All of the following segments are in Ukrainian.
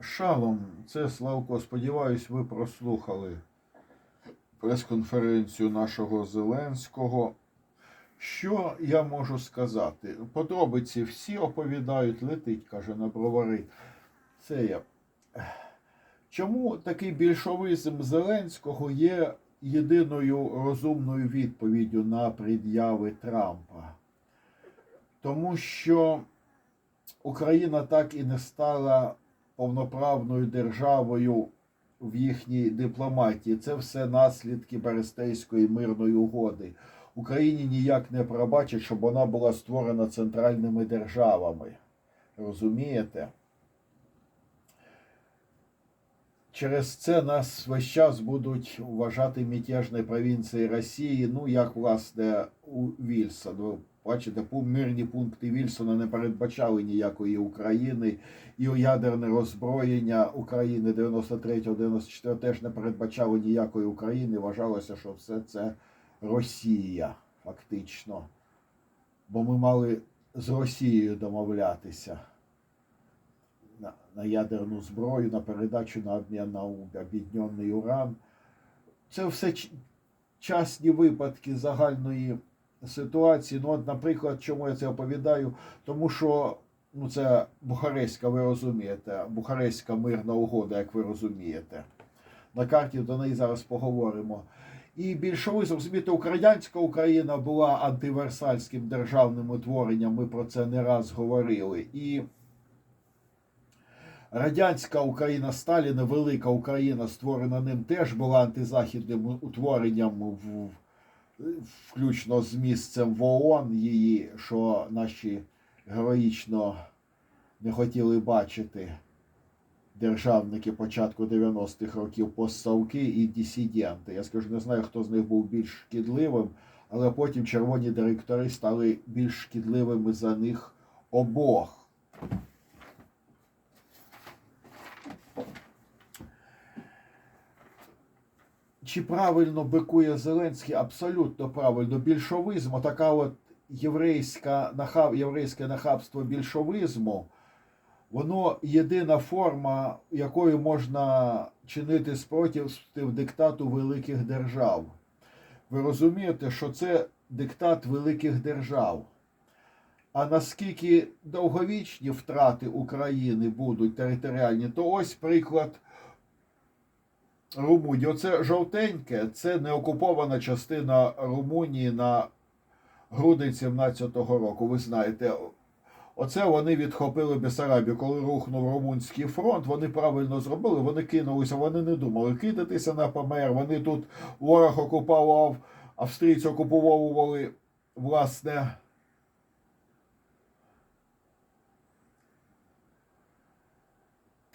Шалом, це Славко. Сподіваюсь, ви прослухали прес-конференцію нашого Зеленського. Що я можу сказати? Подробиці всі оповідають, летить, каже, на бровари. Це я. Чому такий більшовизм Зеленського є єдиною розумною відповіддю на пред'яви Трампа? Тому що Україна так і не стала повноправною державою в їхній дипломатії. Це все наслідки Берестейської мирної угоди. Україні ніяк не пробачать, щоб вона була створена центральними державами. Розумієте? Через це нас весь час будуть вважати мятежною провінцією Росії, ну як власне у Вільсона. Бачите, мирні пункти Вільсона не передбачали ніякої України, і ядерне роззброєння України 93-94 теж не передбачало ніякої України. Вважалося, що все це Росія, фактично. Бо ми мали з Росією домовлятися на, на ядерну зброю, на передачу на обмін на об'єднаний уран. Це все ч- частні випадки загальної ситуації. Ну, от, наприклад, чому я це оповідаю? Тому що ну, це Бухарестська, ви розумієте, Бухарестська мирна угода, як ви розумієте. На карті до неї зараз поговоримо. І більшовизм, розумієте, українська Україна була антиверсальським державним утворенням. Ми про це не раз говорили. І радянська Україна Сталіна, велика Україна, створена ним, теж була антизахідним утворенням, в, включно з місцем в ООН її, що наші героїчно не хотіли бачити державники початку 90-х років постсовки і дисиденти. Я скажу, не знаю, хто з них був більш шкідливим, але потім червоні директори стали більш шкідливими за них обох. Чи правильно бикує Зеленський? Абсолютно правильно. Більшовизм, така от єврейська нахаб, єврейське нахабство більшовизму, воно єдина форма, якою можна чинити спротив диктату великих держав. Ви розумієте, що це диктат великих держав. А наскільки довговічні втрати України будуть територіальні, то ось приклад Румунії. Оце жовтеньке, це неокупована частина Румунії на грудень 17-го року. Ви знаєте, оце вони відхопили Бесарабію. Коли рухнув Румунський фронт, вони правильно зробили, вони кинулися, вони не думали кидатися на ПМР. Вони тут ворог окупував, австрійці окуповували власне.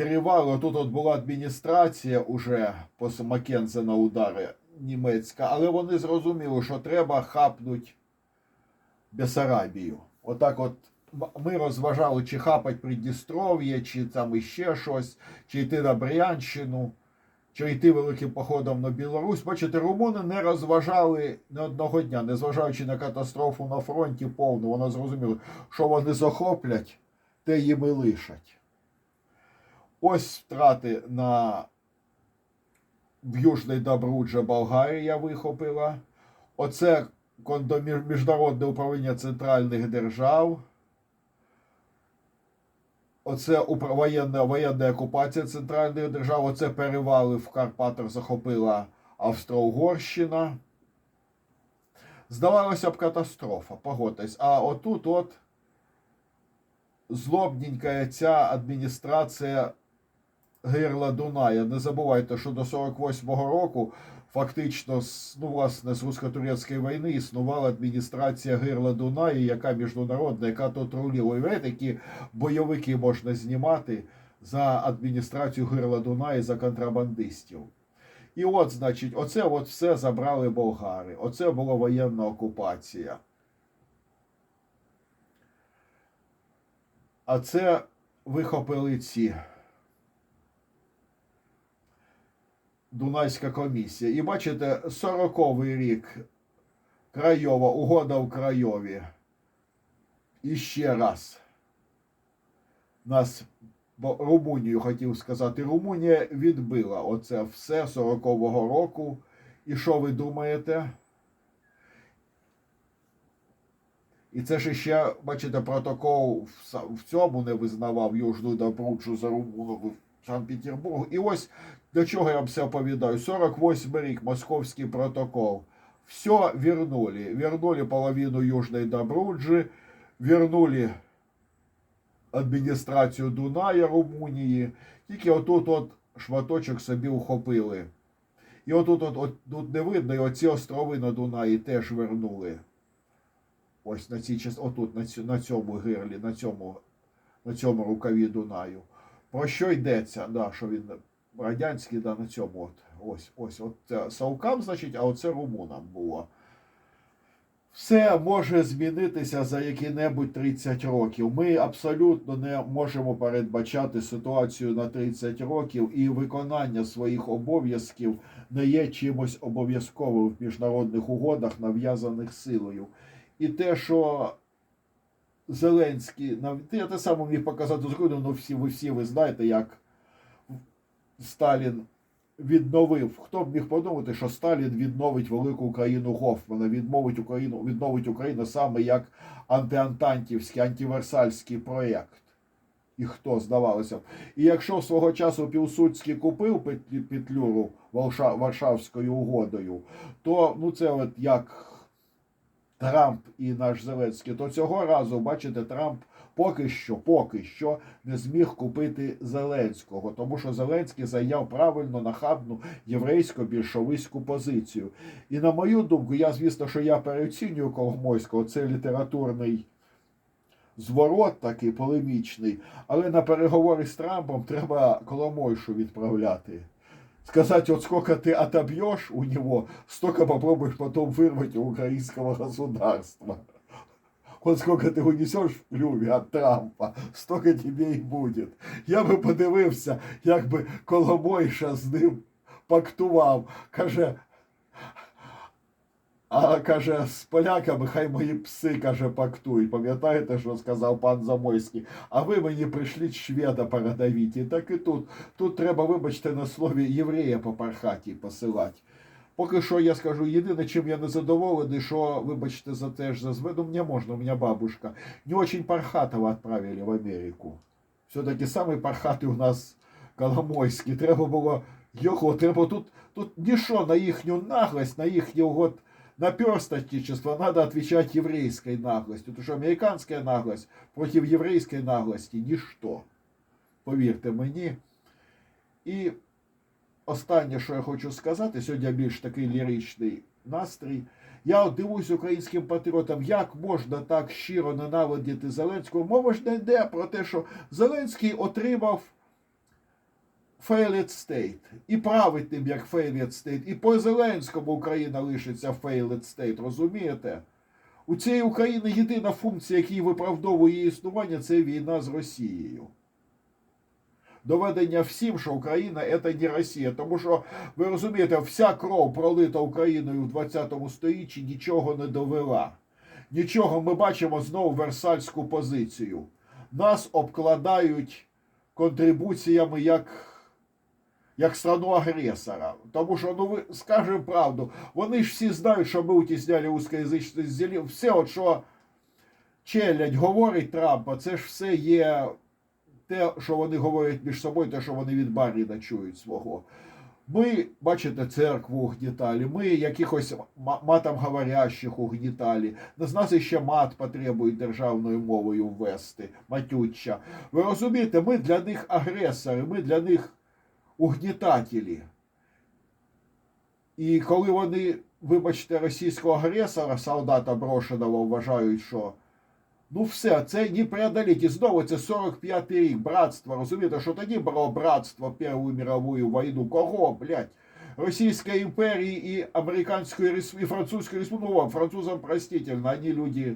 Перевалу. Тут от була адміністрація уже після Маккензена удари німецька, але вони зрозуміли, що треба хапнути Бесарабію. Отак от ми розважали, чи хапать Придністров'я, чи там іще щось, чи йти на Брянщину, чи йти великим походом на Білорусь. Бачите, румуни не розважали не одного дня, незважаючи на катастрофу на фронті повну. Вони зрозуміли, що вони захоплять, те їм і лишать. Ось втрати на в Южний Добрудже Болгарія вихопила. Оце Міжнародне управління центральних держав. Оце воєнна, воєнна окупація центральних держав. Оце перевали в Карпатах захопила Австро-Угорщина. Здавалося б, катастрофа, погодьтесь. А отут от злобненька ця адміністрація гирла Дуная. Не забувайте, що до 48-го року фактично ну, власне, з русско-турецької війни існувала адміністрація гирла Дуная, яка міжнародна, яка тут руліла. Уявляєте, які бойовики можна знімати за адміністрацію гирла Дуная за контрабандистів. І от, значить, оце от все забрали болгари. Оце була воєнна окупація. А це вихопили ці. Дунайська комісія. І бачите, 40-й рік Крайова, угода в Крайові. І ще раз нас бо Румунію хотів сказати, Румунія відбила оце все 40-го року. І що ви думаєте? І це ж ще, бачите, протокол в цьому не визнавав Южну Добруджу за Румуну Санкт-Петербургу. І ось до чого я вам все оповідаю. 48 рік, Московський протокол. Все вернули. Вернули половину Южной Добруджи, вернули адміністрацію Дуная Румунії. Тільки отут от шматочок собі ухопили. І отут от, от, тут не видно, і оці острови на Дунаї теж вернули. Ось на цій час, отут, на цьому гирлі, на цьому, на цьому рукаві Дунаю. Про що йдеться? Да, що він радянський, да, на цьому. От, ось, ось, от це Саукам, значить, а оце румунам було. Все може змінитися за які-небудь 30 років. Ми абсолютно не можемо передбачати ситуацію на 30 років, і виконання своїх обов'язків не є чимось обов'язковим в міжнародних угодах, нав'язаних силою. І те, що Зеленський я те саме міг показати згодом, ну всі ви всі ви знаєте, як Сталін відновив. Хто б міг подумати, що Сталін відновить велику Україну Гофмана, відмовить Україну, відновить Україну саме як антиантантівський, антиверсальський проєкт. І хто здавалося б. І якщо свого часу Пілсудський купив Петлюру Варшавською угодою, то ну це от як Трамп і наш Зеленський, то цього разу, бачите, Трамп поки що, поки що не зміг купити Зеленського, тому що Зеленський зайняв правильно нахабну єврейсько-більшовицьку позицію. І на мою думку, я звісно, що я переоцінюю Коломойського, це літературний зворот такий полемічний, але на переговори з Трампом треба Коломойшу відправляти Сказать, вот сколько ты отобьешь у него, столько попробуешь потом вырвать у украинского государства. Вот сколько ты унесешь в клюві от Трампа, столько тебе і буде. Я би подивився, як би Коломойша з ним пактував. Каже, а каже, з поляками хай мої пси каже, пактують. Пам'ятаєте, що сказав пан Замойський? А ви мені прийшліть шведа передавіть. І так і тут. Тут треба, вибачте, на слові єврея по пархаті посилати. Поки що я скажу, єдине, чим я не задоволений, що, вибачте, за те ж за зведу, мне можна, у меня бабушка. Не очень Пархатова отправили в Америку. Все-таки самий Пархатий у нас Коломойський. Треба було його, треба тут, тут нічого на їхню наглость, на їхню от наперсточничество надо отвечать еврейской наглостью. Потому что американская наглость против еврейской наглости – ніщо. Повірте мені. І останнє, що я хочу сказати, сьогодні більш такий ліричний настрій. Я от дивуюсь українським патріотам, як можна так щиро ненавидіти Зеленського. Мова ж не йде про те, що Зеленський отримав failed state і править ним як failed state. І по Зеленському Україна лишиться failed state, розумієте? У цієї України єдина функція, яка виправдовує її існування, це війна з Росією доведення всім, що Україна це не Росія. Тому що ви розумієте, вся кров пролита Україною в 20 столітті нічого не довела. Нічого ми бачимо знову версальську позицію. Нас обкладають контрибуціями як, як страну агресора. Тому що, ну ви скажемо правду, вони ж всі знають, що ми утісняли узкоязичність землі. Все, от що челядь говорить Трампа, це ж все є те, що вони говорять між собою, те, що вони від Барріна чують свого. Ми, бачите, церкву угнітали, ми якихось ма- матом говорящих угнітали. З нас іще мат потребують державною мовою ввести, матюча. Ви розумієте, ми для них агресори, ми для них угнітателі. І коли вони, вибачте, російського агресора, солдата брошеного, вважають, що Ну все, це не преодоліть. І знову це 45-й рік, братство. Розумієте, що тоді було братство Першу мировую війну? Кого, блядь? Російської імперії і Американської Рес- і Французької республіки. Ну, французам простительно, они люди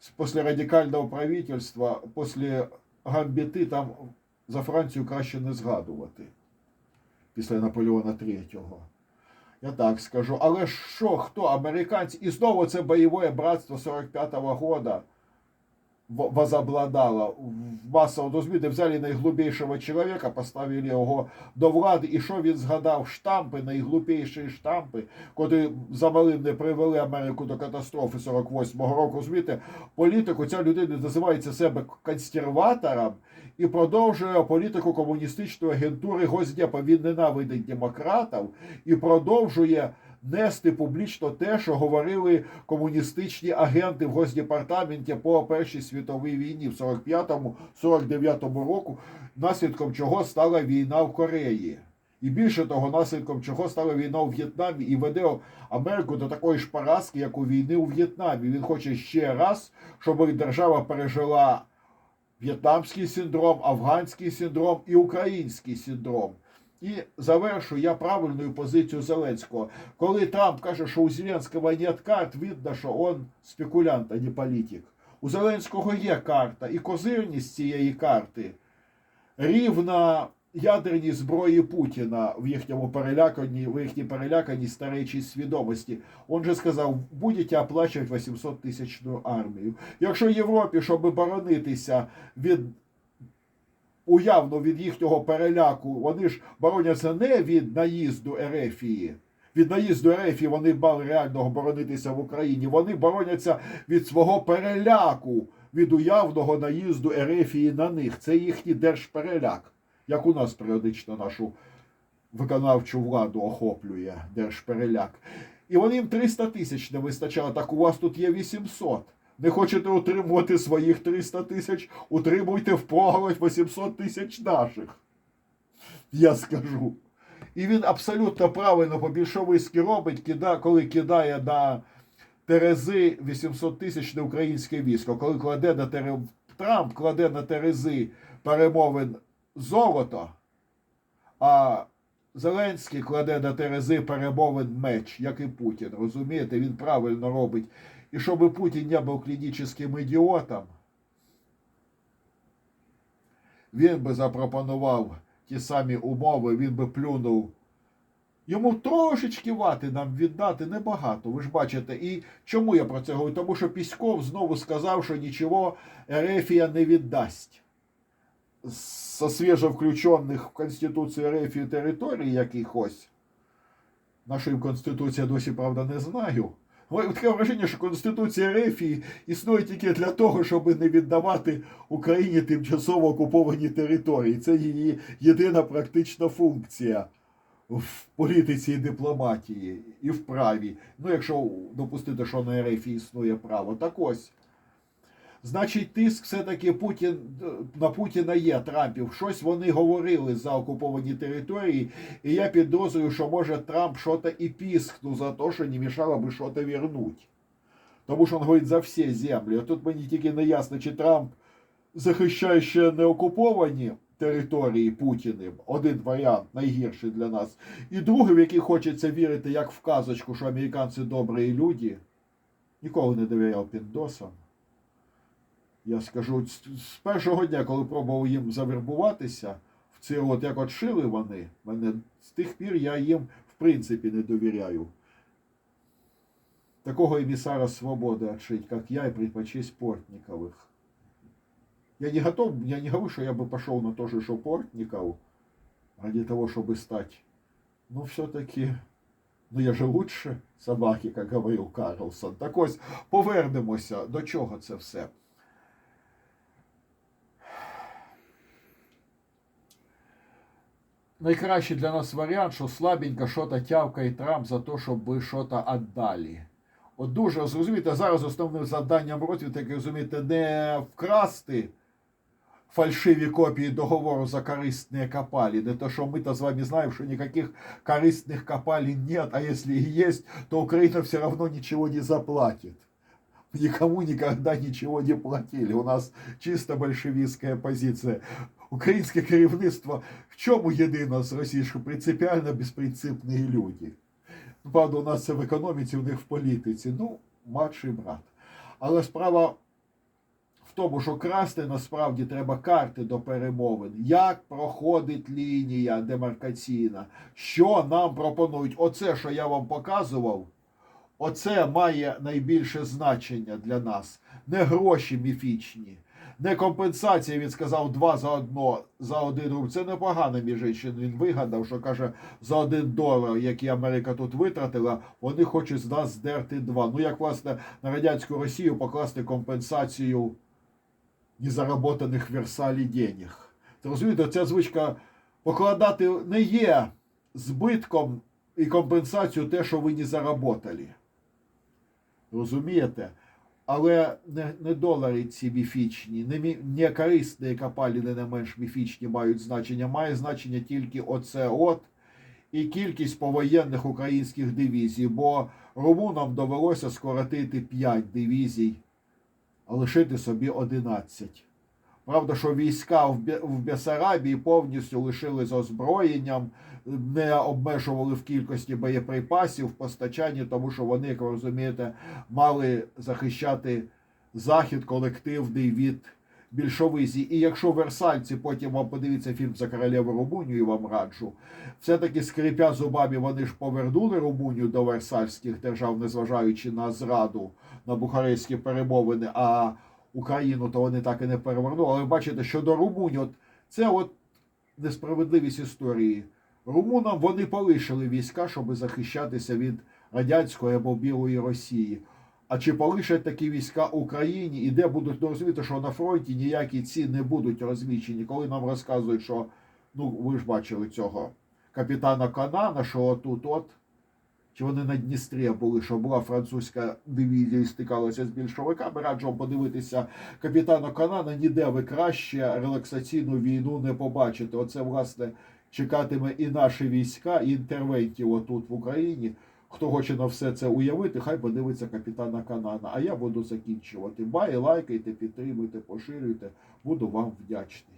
с- после радикального правительства, после гамбіти там за Францію краще не згадувати. Після Наполеона III. Я так скажу. Але що, хто? Американці? І знову це бойове братство 45-го года. Возобладала в масовому розміті, взяли найглупейшого чоловіка, поставили його до влади, і що він згадав? Штампи, найглупейші штампи, котрі замалим не привели Америку до катастрофи 48-го року. Розумієте, політику ця людина називається себе консерватором і продовжує політику комуністичної агентури Госдепа. Він ненавидить демократів і продовжує нести публічно те, що говорили комуністичні агенти в Госдепартаменті по Першій світовій війні в 45-49 року, наслідком чого стала війна в Кореї. І більше того, наслідком чого стала війна у В'єтнамі і веде Америку до такої ж поразки, як у війни у В'єтнамі. Він хоче ще раз, щоб держава пережила в'єтнамський синдром, афганський синдром і український синдром. І завершу я правильною позицію Зеленського. Коли Трамп каже, що у Зеленського нет карт, видно, що він спекулянт, а не політик. У Зеленського є карта, і козирність цієї карти рівна ядерній зброї Путіна в їхньому переляканні, в їхній переляканій старечій свідомості. Он же сказав, будете оплачувати 800 тисячну армію. Якщо Європі, щоб боронитися від уявно від їхнього переляку, вони ж бороняться не від наїзду Ерефії. Від наїзду Ерефії вони мали реально боронитися в Україні. Вони бороняться від свого переляку, від уявного наїзду Ерефії на них. Це їхній держпереляк, як у нас періодично нашу виконавчу владу охоплює держпереляк. І вони їм 300 тисяч не вистачало, так у вас тут є 800. Не хочете утримувати своїх 300 тисяч, утримуйте впроголодь 800 тисяч наших. Я скажу. І він абсолютно правильно по-більшовицьки робить, коли кидає на Терези 800 тисяч на українське військо. Коли кладе на Тере... Трамп кладе на Терези перемовин золото, а Зеленський кладе на Терези перемовин меч, як і Путін. Розумієте, він правильно робить. И чтобы Путин не был клиническим ідіотом, він би запропонував ті самі умови, він би плюнув. Йому трошечки вати нам віддати небагато, ви ж бачите. І чому я про це говорю? Тому що Піськов знову сказав, що нічого Ерефія не віддасть. Со свіжо включених в Конституцію Ерефії територій якихось. Нашої Конституції досі, правда, не знаю. Таке враження, що Конституція Рефії існує тільки для того, щоб не віддавати Україні тимчасово окуповані території. Це її єдина практична функція в політиці і дипломатії і в праві. Ну, якщо допустити, що на РФ існує право. Так ось. Значить, тиск все-таки Путін на Путіна є Трампів. Щось вони говорили за окуповані території, і я підозрюю, що може Трамп щось і піскнув за те, що не мішало би щось вернуть. Тому що він говорить за всі землі. А тут мені тільки не ясно, чи Трамп захищає ще не окуповані території Путіним. Один варіант найгірший для нас. І другий, в який хочеться вірити, як в казочку, що американці добрі люди. Ніколи не довіряв Піндосам. Я скажу, з з першого дня, коли пробував їм завербуватися, в це от як от шили вони, мене з тих пір я їм в принципі не довіряю. Такого емісара свободи отшить, как я, и предпочесть Портниковых. Я не готов, я не говорю, что я бы пошел на то же, что Портников, ради того, чтобы стать. Но все-таки, ну я же лучше собаки, як говорив Карлсон. Так ось повернемося, до чого це все. Найкращий для нас варіант, що слабенько що-то тявкає Трамп за те, щоб ви щось віддали. От дуже зрозумієте, зараз основним завданням розвідки, як розумієте, не вкрасти фальшиві копії договору за корыстные копали. Не то, что мы-то с вами знаем, что никаких корыстных копалин нет, а если и есть, то Украина все равно ничего не заплатит. Никому никогда ничего не платили. У нас чисто большевистская позиция. Українське керівництво в чому єдино з російською? Принципіально безпринципні люди. Ну, Правда, у нас це в економіці, у них в політиці. Ну, младший брат. Але справа в тому, що красти насправді треба карти до перемовин. Як проходить лінія демаркаційна? Що нам пропонують? Оце, що я вам показував, Оце має найбільше значення для нас. Не гроші міфічні, не компенсація. Він сказав два за одно за один рубль. Це непогано, між іншим. Він вигадав, що каже, за один долар, який Америка тут витратила, вони хочуть з нас здерти два. Ну як власне на радянську Росію покласти компенсацію незаработаних в Версалі денег. Ти розумієте, ця звичка покладати не є збитком і компенсацією те, що ви не заработали. Розумієте? Але не, не долари ці міфічні, не, не корисні копалини не менш міфічні мають значення. Має значення тільки оце от і кількість повоєнних українських дивізій, бо румунам довелося скоротити 5 дивізій, а лишити собі 11. Правда, що війська в Бесарабії повністю лишили з озброєнням, не обмежували в кількості боєприпасів в постачанні, тому що вони, як ви розумієте, мали захищати захід колективний від більшовизі. І якщо версальці, потім вам подивіться фільм за королеву Румунію, вам раджу, все-таки скрипя зубами, вони ж повернули Румунію до версальських держав, незважаючи на зраду на бухарестські перемовини. а Україну, то вони так і не перевернули. Але бачите, що до Румунії, от це от несправедливість історії. Румунам вони полишили війська, щоб захищатися від радянської або білої Росії. А чи полишать такі війська Україні і де будуть ну, розуміти, що на фронті ніякі ці не будуть розміщені, коли нам розказують, що ну ви ж бачили цього капітана Канана, що отут от. Чи вони на Дністрі були, що була французька дивізія і стикалася з більшовиками. Раджу подивитися капітана Канана. Ніде ви краще релаксаційну війну не побачите. Оце, власне, чекатиме і наші війська, і інтервентів отут в Україні. Хто хоче на все це уявити, хай подивиться капітана Канана. А я буду закінчувати. Бай, лайкайте, підтримуйте, поширюйте. Буду вам вдячний.